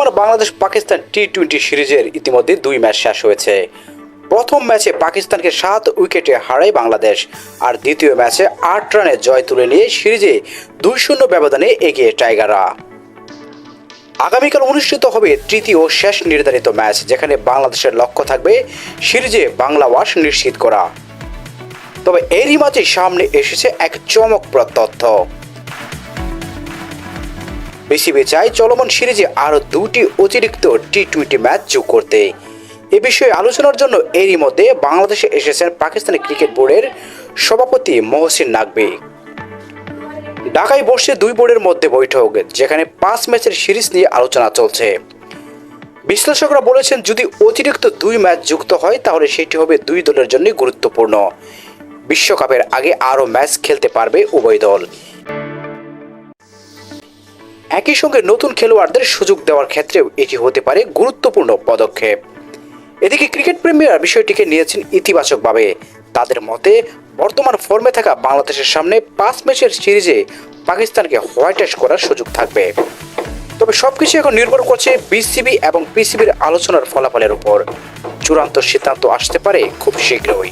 চলমান Bangladesh Pakistan T twenty সিরিজের ইতিমধ্যে দুই ম্যাচ শেষ হয়েছে। প্রথম ম্যাচে পাকিস্তানকে সাত উইকেটে হারায় বাংলাদেশ, আর দ্বিতীয় ম্যাচে আট রানে জয় তুলে নিয়ে সিরিজে দুই শূন্য ব্যবধানে এগিয়ে টাইগাররা। আগামীকাল অনুষ্ঠিত হবে তৃতীয় ও শেষ নির্ধারিত ম্যাচ, যেখানে বাংলাদেশের লক্ষ্য থাকবে সিরিজে বাংলা ওয়াশ নিশ্চিত করা। তবে এরই মাঝে সামনে এসেছে এক চমকপ্রদ তথ্য। বিসিবি চায় চলমান সিরিজে আরও দুটি অতিরিক্ত টি টোয়েন্টি ম্যাচ যোগ করতে। এ বিষয়ে আলোচনার জন্য এরই মধ্যে বাংলাদেশে এসেছেন পাকিস্তানি ক্রিকেট বোর্ডের সভাপতি মহসিন নাকবি ঢাকায় বসছে দুই বোর্ডের মধ্যে বৈঠক, যেখানে পাঁচ ম্যাচের সিরিজ নিয়ে আলোচনা চলছে। বিশ্লেষকরা বলেছেন, যদি অতিরিক্ত দুই ম্যাচ যুক্ত হয়, তাহলে সেটি হবে দুই দলের জন্য গুরুত্বপূর্ণ। বিশ্বকাপের আগে আরও ম্যাচ খেলতে পারবে উভয় দল। একই সঙ্গে নতুন খেলোয়াড়দের সুযোগ দেওয়ার ক্ষেত্রেও এটি হতে পারে গুরুত্বপূর্ণ পদক্ষেপ। এদিকে ক্রিকেট প্রেমীরা বিষয়টিকে নিয়েছেন ইতিবাচকভাবে। তাদের মতে, বর্তমান ফর্মে থাকা বাংলাদেশের সামনে পাঁচ ম্যাচের সিরিজে পাকিস্তানকে হোয়াইট ওয়াশ করার সুযোগ থাকবে। তবে সবকিছু এখন নির্ভর করছে বিসিবি এবং পিসিবির আলোচনার ফলাফলের উপর। চূড়ান্ত সিদ্ধান্ত আসতে পারে খুব শীঘ্রই।